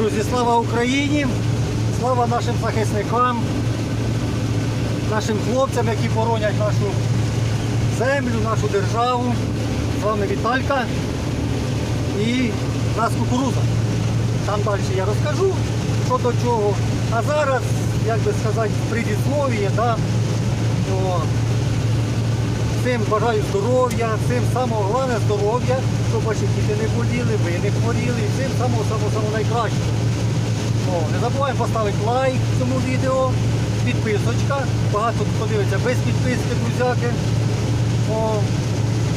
Друзі, слава Україні! Слава нашим захисникам, нашим хлопцям, які боронять нашу землю, нашу державу. З вами Віталька і нас кукуруза. Там далі я розкажу, що до чого. А зараз, як би сказати, предіслов'я, да, то Всім бажаю здоров'я, всім самого головне здоров'я, щоб ваші діти не боліли, ви не хворіли, і всім самого самого самого найкращого. О, не забуваємо поставити лайк цьому відео, підписочка. Багато хто дивиться без підписки, друзяки. О,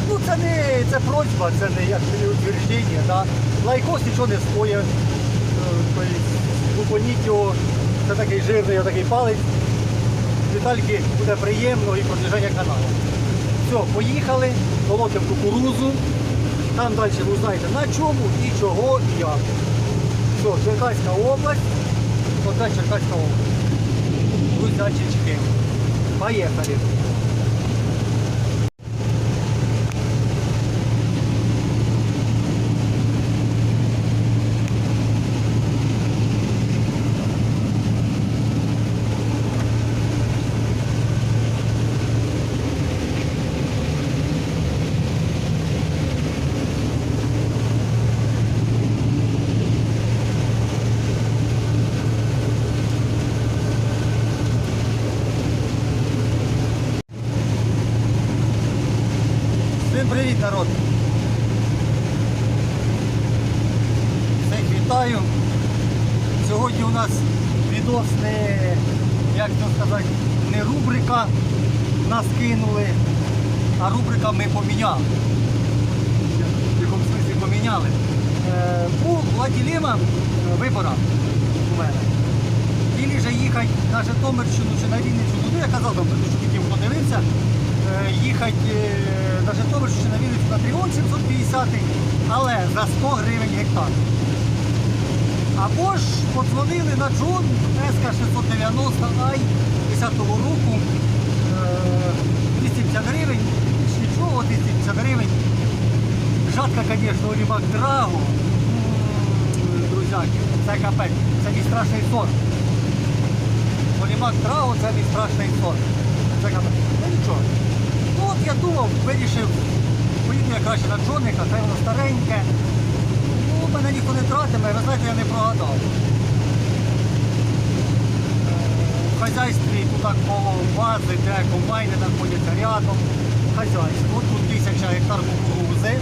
ну це не це просьба, це не як утвердження. Да? Лайкос нічого не стоїть. Е, Зупиніть його, це такий жирний такий палець. Вітальки буде приємно і продвиження каналу. Все, поїхали, молотимо кукурузу. Там далі ви знаєте на чому і чого і як. Все, Черкаська область. Оце Черкаська область. Гусячечки. Поїхали. Всім привіт, народ! Всіх вітаю. Сьогодні у нас відос не, як це сказати, не рубрика нас кинули, а рубрика ми поміняли. В якому смислі поміняли. Е, була ділема е, вибора у мене. Ілі же їхати на Житомирщину чи на Вінницю, ну я казав там предупредив, хто дивився, е, їхати е, на Житомирщину чи на Вінницю на Тріон 750, але за 100 гривень гектар. Або ж подзвонили на Джон СК 690 Ай 10-го року. е, 250 гривень, більш нічого, 250 гривень. Жатка, звісно, Олімак Драго. Друзяки, це капець, це мій страшний сон. Олімак Драго це мій страшний сон. Це капець. Ну нічого. От я думав, вирішив, поїду я краще на Джоника, це воно стареньке. Ну, мене ніхто не тратиме, ви знаєте, я не прогадав. В хазяйстві тут так коло бази, де комбайни знаходяться рядом. Хазяйство. Тут тисяча гектар кукурузи.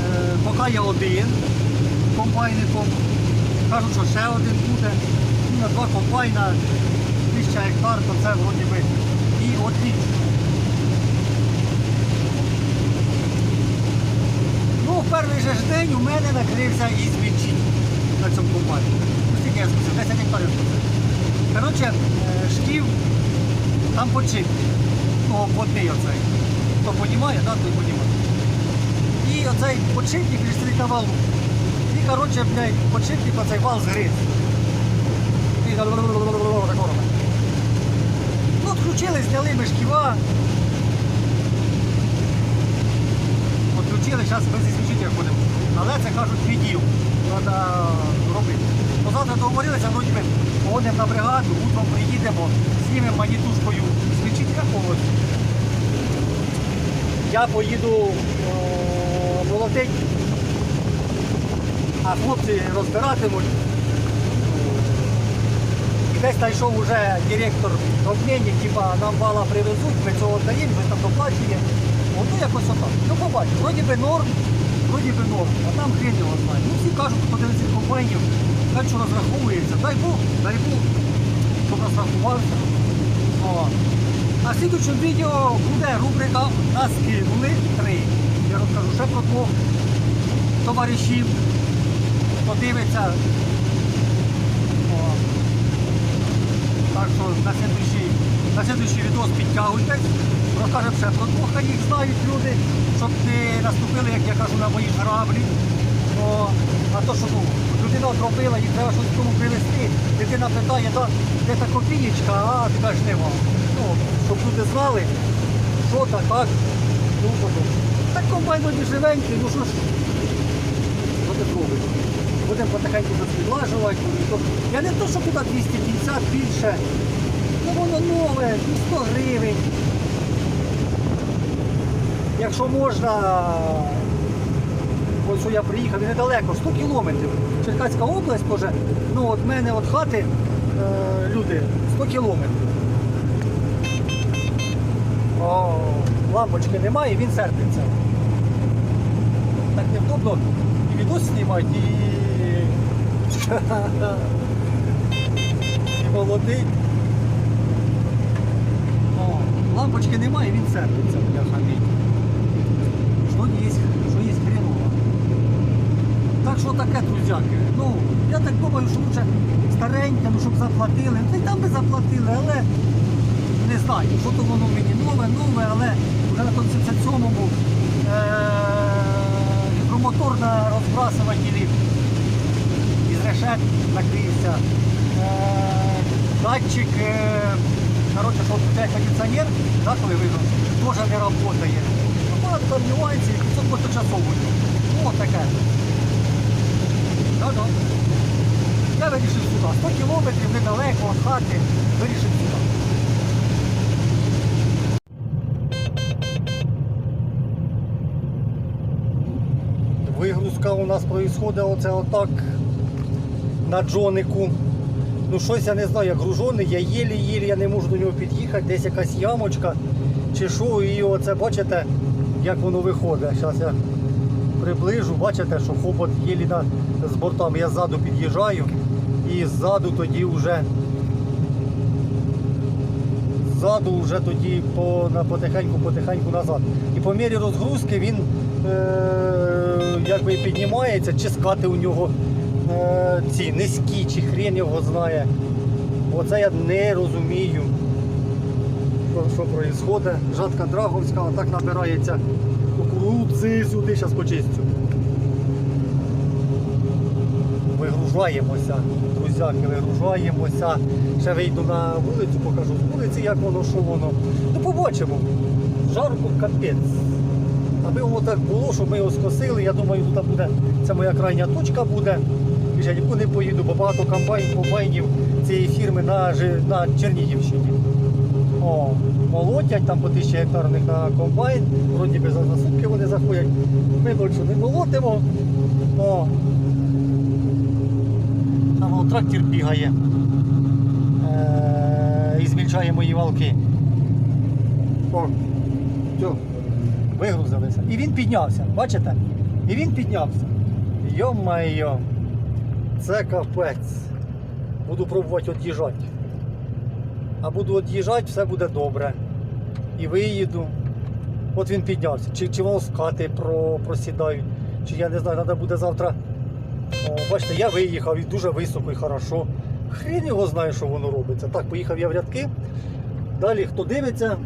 Е, поки я один комбайником. Кажуть, що ще один буде. Ну, на два комбайна, тисяча гектар, то це вроді би і отлично. Ну, в перший же ж день у мене накрився і звідчі на цьому комбайні. Ну, скільки я скусив? 10 гектарів. Коротше, е, шків там починки. Ну, водний оцей. Хто понімає, да, той понімає. І оцей подшипник на валу. І, коротше, блядь, подшипник оцей вал згриз. І так Ну, зняли ми шківа. Відключили, зараз без ісключителя ходимо. Але це кажуть відділ. Треба робити. То завтра договорилися, вроді би, походимо на бригаду, утром приїдемо, знімемо манітушкою ісключителя когось. Я поїду молотить, а хлопці розбиратимуть. Десь знайшов вже директор обмінник, типа нам вала привезуть, ми цього даємо, ми там доплачує. Ну якось отак. Ну побачимо, вроді би норм, вроді би норм, а там хрен його знає. Ну всі кажуть, хто дивиться компанію, так що розраховується. Дай Бог, дай Бог, щоб розрахувався. А в слідчому відео буде рубрика Нас кинули три. Я розкажу ще про двох товаришів, хто дивиться. О. Так що на слідуючий, на слідуючий відос підтягуйтесь. Розкажемо ще про двох, їх знають люди, щоб не наступили, як я кажу, на мої граблі. О, а то, що ну, людина отробила, їй треба щось тому привезти. Дитина питає, да, де та копієчка, а ти кажеш, нема. Ну, щоб люди знали, що та, так, ну. Так комбайн живенький, ну що ж, робить. Будемо потихеньку підлажувати. Я не то, що туди 250 більше. Ну воно нове, ну, 100 гривень. Якщо можна, ось що я приїхав, недалеко, 100 кілометрів. Черкаська область теж, ну від мене від хати е, люди 100 кілометрів. О, лампочки немає, він сердиться. Так невдобно і відос знімати, і, і молодий. О, лампочки немає, він сердиться, бля, хаміть. Що є, що є хреново. Так що таке, друзяки. Ну, я так думаю, що лучше стареньке, ну щоб заплатили. Та й там би заплатили, але не знаю, що то воно мені нове, нове, але вже на тому 77-му е- гідромотор на із решет накрився. Е- датчик, е- коротше, що включає кондиціонер, да, коли виграв, теж не працює. Ну, багато там нюансів, 500 моточасову. Ну, от таке. Да-да. Я вирішив сюди. 100 кілометрів недалеко від хати. Вирішив сюди. Вигрузка у нас происходить оце отак на джонику. Ну щось я не знаю, як гружоний, я єлі-єлі, я не можу до нього під'їхати, десь якась ямочка чи що, і оце бачите, як воно виходить. Зараз я приближу, бачите, що хопот єлі на, з бортами. Я ззаду під'їжджаю і ззаду тоді вже ззаду вже тоді по, на, потихеньку-потихеньку назад. І по мірі розгрузки він е, якби піднімається, чи скати у нього е, ці низькі, чи хрен його знає. Оце я не розумію, що, відбувається. Жатка Драговська, отак набирається кукурудзи сюди, зараз почистю. Вигружаємося, друзяки, вигружаємося. Ще вийду на вулицю, покажу з вулиці, як воно, що воно. Ну побачимо. Жарко капець. Аби воно так було, щоб ми його скосили, я думаю, тут буде, це моя крайня точка буде. Більше нікуди поїду, бо багато комбайн, комбайнів цієї фірми на, на Чернігівщині. О, молотять там по тисячі гектар них на комбайн, вроді би за, за сутки вони заходять. Ми ночі не молотимо. О, там трактор бігає е- і змільчає мої валки. О, все, вигрузилися. І він піднявся, бачите? І він піднявся. Йо-майо, це капець. Буду пробувати від'їжджати. А буду від'їжджати, все буде добре. І виїду. От він піднявся. Чи, чи воно про, просідають, чи я не знаю, треба буде завтра. О, бачите, я виїхав і дуже високо і хорошо. Хрін його знає, що воно робиться. Так, поїхав я в рядки. Далі, хто дивиться,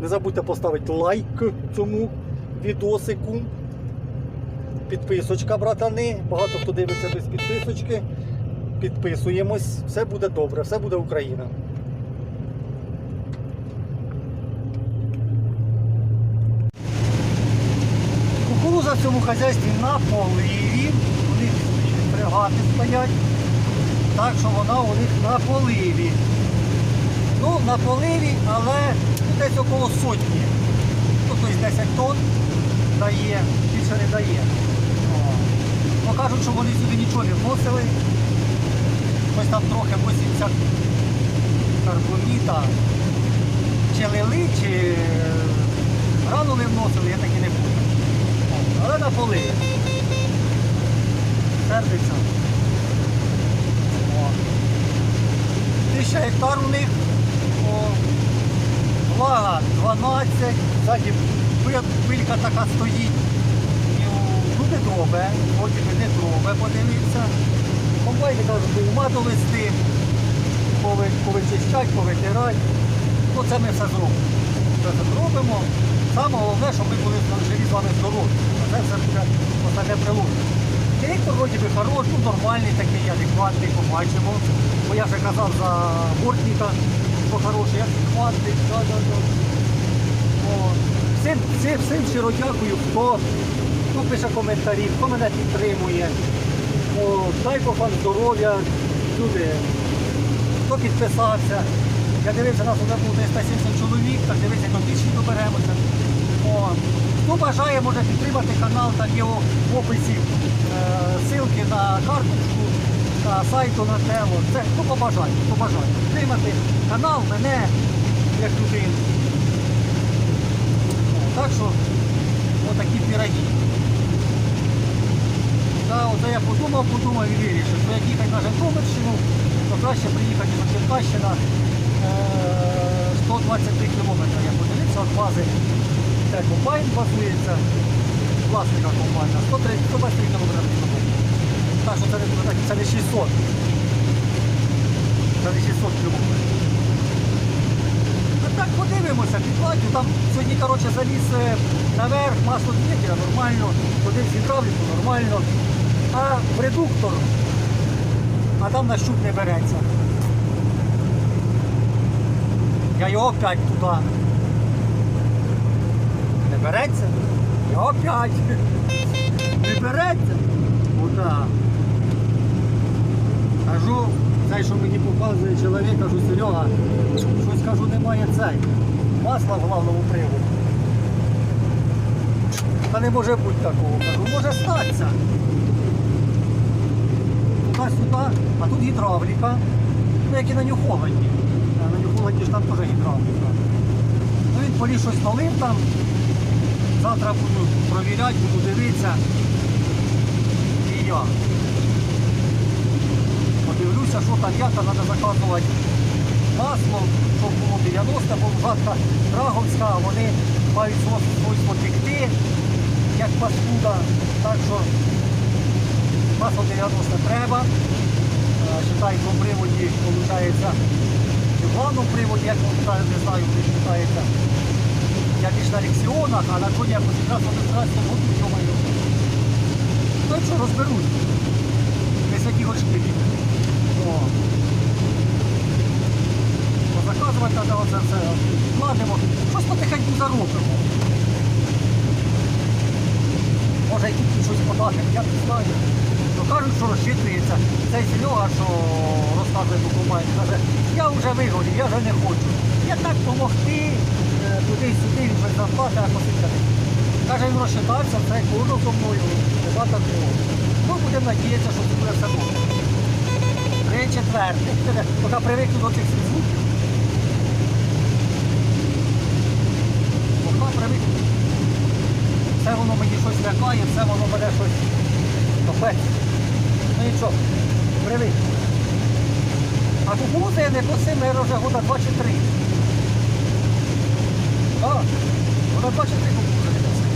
не забудьте поставити лайк цьому відосику. Підписочка, братани. Багато хто дивиться без підписочки. Підписуємось, все буде добре, все буде Україна. Кукуруза в цьому хазяйстві на поливі. У них фрегати стоять. Так що вона у них на поливі. Ну, на поливі, але десь около сотні. Ну, тобто 10 тонн дає, більше не дає. Ну, кажуть, що вони сюди нічого не вносили. Ось там трохи 80 карбоніта. Чи лили, чи гранули вносили, я таки не буду. Але на поливі. Сердиться. Тисяча гектар у них. Влага 12, ззаді пи- пилька така стоїть. І, о, ну не дробе, подивився. Комбайни кажуть, що ума довести, пови- повичищать, повитирать. Ну це ми все зробимо. Це зробимо. Саме головне, щоб ми були живі з вами здорові. Це все буде остальне приложено. Директор вроді би хороший, ну, нормальний такий, адекватний, побачимо. Бо я вже казав за бортника, що хороший, адекватний, да, да, да. Всім, всім, всім щиро дякую, хто, хто пише коментарі, хто мене підтримує. О, дай Бог вам здоров'я, люди. Хто підписався. Я дивився, нас вже було десь 170 чоловік, так до тисячі доберемося. О, хто бажає, може підтримати канал, там є в описі е, ссылки на карточку, на сайту на тему. Це хто побажає, хто бажає. Підтримати канал, мене як людину. О, Так що, отакі піроги. Та, оце я подумав, подумав і вирішив, що як їхати на Житомирщину, то краще приїхати на Черкащина е, 123 кілометри. Я подивився від бази, де базується, власника комбайна, 123 кілометри. Так що це не, так, це 600. Це не 600 кілометрів. А так подивимося, підплатю. Там сьогодні коротше, заліз е, наверх, масло двигателя нормально, ходив з гідравліку нормально. А в редуктор, а там на щуп не береться. Я його опять туди. Не береться? Я опять. Не береться? Куда? Кажу, цей, що мені показує чоловік, кажу, Серега, щось кажу, немає цей. Масла в главному приводі. Та не може бути такого. Кажу, може статися. Туди-сюди, а тут гідравліка. Ну, як і на Нью-Холланді. На Нью-Холланді ж там теж гідравліка. Ну він поліз щось налив там. Завтра буду провіряти, буду дивитися. І я. Подивлюся, що там, як треба заказувати масло, щоб було 90, бо жатка Драговська, вони мають свойство свойство як паскуда. Так що масло 90 треба. Е, Считай, по приводі, виходить, в главному приводі, як воно не знаю, де вважається. Я більш на лексіонах, а на коні якось якраз в 11 году, йомаю. Ну що, розберусь. Десь які горшки. Заказувати треба оце все. Вкладемо. Щось потихеньку заробимо. Може які тут щось подати, я не знаю. Кажуть, що розчитується. Цей Серега, що розказує команді, каже, я вже вигорів, я вже не хочу. Я так допомогти, е, туди-сюди, він щось зарплати, а посилька. Каже, він розчитався, це кожен зо мною, нема такого. Ну, будемо надіятися, що це буде все добре. Три четверти. Поки привикну до цих звуків. Все воно мені щось лякає, все воно мене щось топить. Нічого, привик. А кукурудзи я не косив, наверное, вже года 2 чи 3. Так, года 2 чи 3 кукурудзи не косив.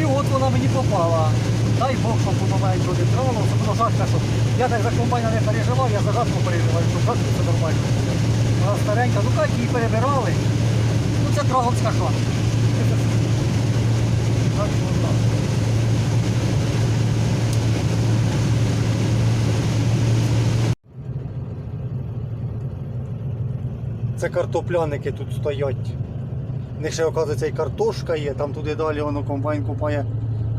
І от вона мені попала. Дай Бог, щоб воно навіть буде травило, особливо жатка, що я так за комбайна не переживав, я за жатку переживаю, що жатку це нормально. Вона старенька, ну як її перебирали. Ну це драговська жатка. Це картопляники тут стоять. В них ще, оказується, і картошка є, там туди далі воно комбайн купає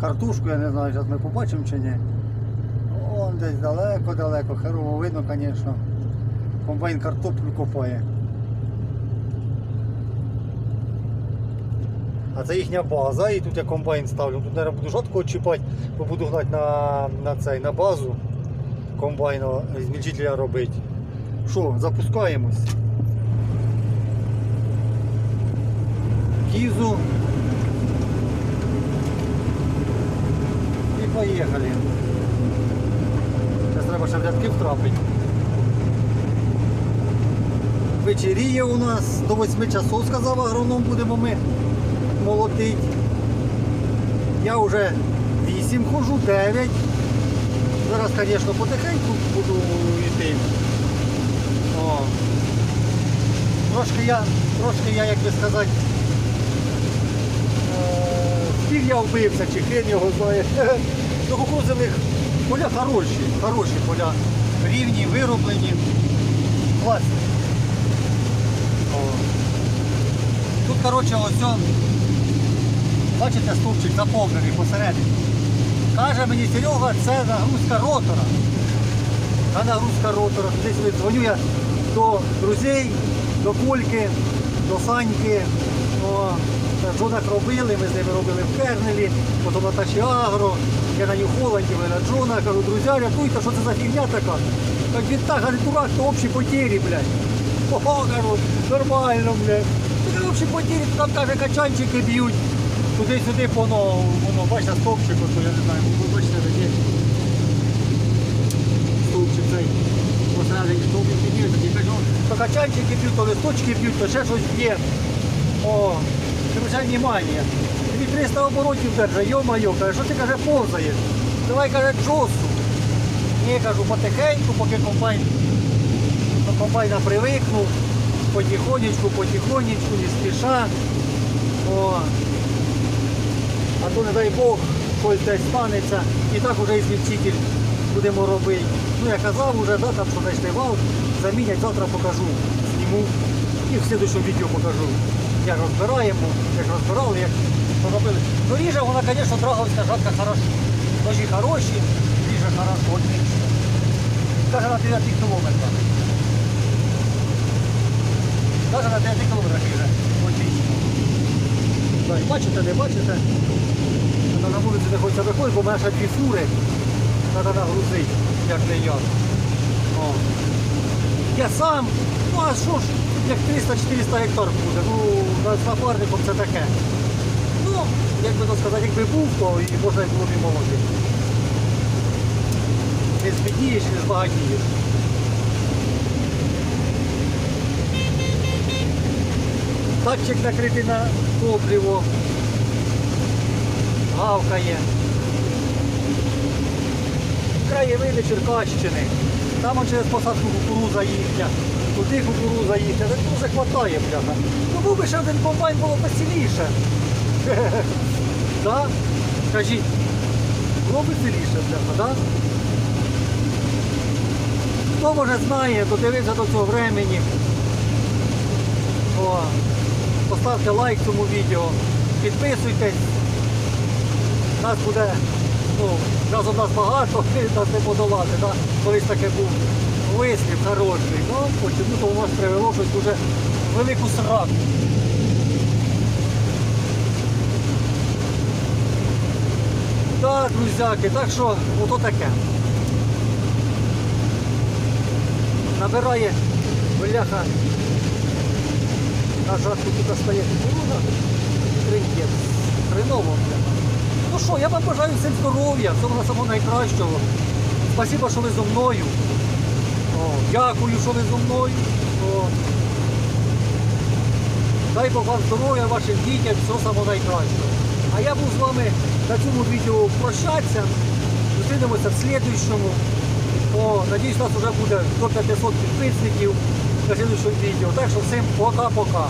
картошку, я не знаю, зараз ми побачимо чи ні. Вон десь далеко-далеко, херово видно, звісно. Комбайн картоплю копає. А це їхня база, і тут я комбайн ставлю. Тут, мабуть, буду жорстко чіпати, бо буду гнати на, на, цей, на базу комбайна змільчителя робити. Що, запускаємось. Кізу. І поїхали. Зараз треба ще в рядки втрапити. Вечеріє у нас до 8 часов, сказав агроном, будемо ми молотити. Я вже 8 хожу, 9. Зараз, звісно, потихеньку буду йти. О. Трошки я, трошки я, як би сказати, е, спів я вбився, чи хрен його знає. До кукурудзяних поля хороші, хороші поля. Рівні, вироблені. Класні. Тут, коротше, ось бачите, стовпчик заповнений посередині. Каже мені Серега, це нагрузка ротора. Та нагрузка ротора. Сюди дзвоню я до друзей, до Кольки, до Саньки. О, Джонах робили, ми з ними робили в Кернелі, потім на Тачі Агро, я на Нью-Холланді, ми на Джона, кажу, друзі, рятуйте, що це за фігня така? Так він так, каже, дурак, то общі потері, блядь. Ого, кажу, нормально, блядь. Це общі потері, там каже, качанчики б'ють. Туди-сюди воно, воно, бачите, стовпчик, ото, я не знаю, ви бачите, де стовпчик цей. Посередині стовпчик б'ють, тоді кажу, то качанчики б'ють, то листочки б'ють, то ще щось б'є. О, Прибачай внимание. Тобі 300 оборотів держа, йо-майо, каже, що ти каже, повзаєш? Давай каже, джосу. Ні, кажу, потихеньку, поки комбайн до комбайна привикнув, потихонечку, потихонечку, не спіша. О. А то не дай Бог, щось десь станеться. І так уже і змільчитель будемо робити. Ну я казав уже, да, там, що знайшли вал, замінять, завтра покажу, зніму. І в слідчому відео покажу. Як розбираємо, як розбирали, як робили. Ну ріже вона, звісно, драговська жатка хороша. Ножі хороші, ріже хорошо, отлично. Каже на 9 кілометрах. Каже на 9 кілометрах ріже. Отлично. Бачите, не бачите? Вона на вулиці не хочеться виходити, бо в мене ще дві фури. Треба нагрузити, як не я. О. Я сам, ну а що ж, як 300-400 гектар буде, ну з напарником це таке. Ну, як би то сказати, якби був, то і можна було б і молоти. Не збіднієш, не збагатієш. Датчик накритий на топливо. Гавкає. Краєвиди Черкащини. Там через посадку кукуруза їхня. Туди кукуруза їхня. Так дуже хватає, бляха. Ну був би ще один комбайн, було веселіше. Да? Скажіть, було б веселіше, бляха, да? Хто може знає, додивився до цього времени. Поставте лайк цьому відео, підписуйтесь. Нас буде, ну, разом нас багато, нас не подолати. Да? Колись таке був вислів хороший. Ну, почему-то у нас привело щось дуже велику сраку. Так, друзяки, так що ото таке. Набирає бляха. На жатку тут стає кукуруза. Тринкет. Хреново, бляха. Ну що, я вам бажаю всім здоров'я, всього самого найкращого. Спасибо, що ви зі мною. О, дякую, що ви зі мною. О. Дай Бог вам здоров'я, вашим дітям, всього самого найкращого. А я був з вами на цьому відео прощатися. Зустрінемося в слідуючому. О, надіюсь, у нас вже буде до 500 підписників на слідуючому відео. Так що всім пока-пока.